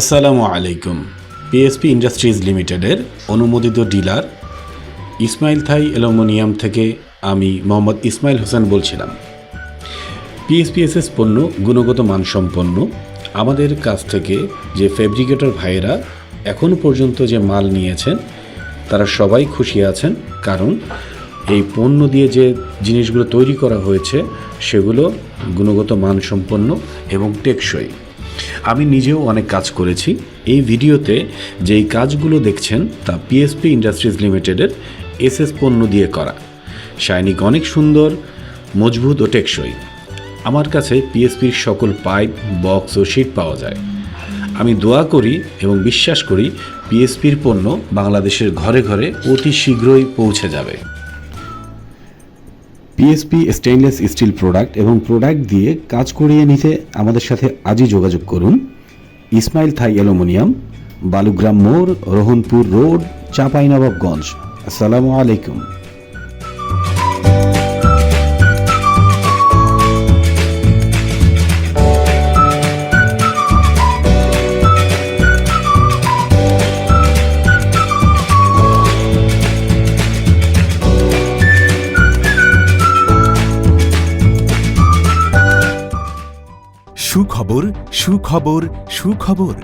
আসসালামু আলাইকুম। PSP industries লিমিটেডের অনুমোদিত ডিলার ইসমাইল থাই অ্যালুমিনিয়াম থেকে আমি মোহাম্মদ ইসমাইল হোসেন বলছিলাম। পিএসপিএসএস পণ্য গুণগত মানসম্পন্ন। আমাদের কাছ থেকে যে ফেব্রিকেটর ভাইয়েরা এখনও পর্যন্ত যে মাল নিয়েছেন, তারা সবাই খুশি আছেন। কারণ এই পণ্য দিয়ে যে জিনিসগুলো তৈরি করা হয়েছে, সেগুলো গুণগত মানসম্পন্ন এবং টেকসই। আমি নিজেও অনেক কাজ করেছি। এই ভিডিওতে যেই কাজগুলো দেখছেন তা পিএসপি ইন্ডাস্ট্রিজ লিমিটেডের এসএস পণ্য দিয়ে করা। শাইনিক অনেক সুন্দর, মজবুত ও টেকসই। আমার কাছে পিএসপির সকল পাইপ, বক্স ও শিট পাওয়া যায়। আমি দোয়া করি এবং বিশ্বাস করি পিএসপির পণ্য বাংলাদেশের ঘরে ঘরে অতি শীঘ্রই পৌঁছে যাবে। পিএসপি স্টেইনলেস স্টিল প্রোডাক্ট এবং প্রোডাক্ট দিয়ে কাজ করিয়ে নিতে আমাদের সাথে আজই যোগাযোগ করুন। ইসমাইল থাই অ্যালুমিনিয়াম, বালুগ্রাম মোড়, রোহনপুর রোড, চাঁপাইনবাবগঞ্জ। আসসালামু আলাইকুম। সুখবর সুখবর সুখবর।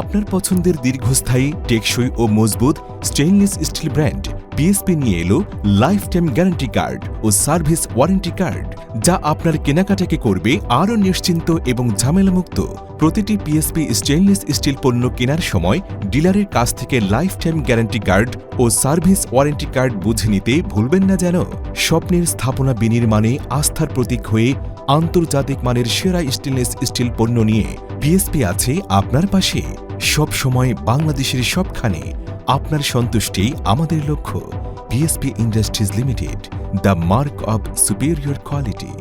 আপনার পছন্দের দীর্ঘস্থায়ী, টেকসই ও মজবুত স্টেইনলেস স্টিল ব্র্যান্ড পিএসপি নিয়ে এলো লাইফ টাইম গ্যারান্টি কার্ড ও সার্ভিস ওয়ারেন্টি কার্ড যা আপনার কেনাকাটাকে করবে আরও নিশ্চিন্ত এবং ঝামেলামুক্ত। প্রতিটি পিএসপি স্টেইনলেস স্টিল পণ্য কেনার সময় ডিলারের কাছ থেকে লাইফ টাইম গ্যারান্টি কার্ড ও সার্ভিস ওয়ারেন্টি কার্ড বুঝে নিতে ভুলবেন না যেন। স্বপ্নের স্থাপনা বিনির্মাণে আস্থার প্রতীক হয়ে আন্তর্জাতিক মানের সেরা স্টেনলেস স্টিল পণ্য নিয়ে বিএসপি আছে আপনার পাশে। সব সময় বাংলাদেশের সবখানে আপনার সন্তুষ্টি আমাদের লক্ষ্য। BSP industries limited the mark of superior quality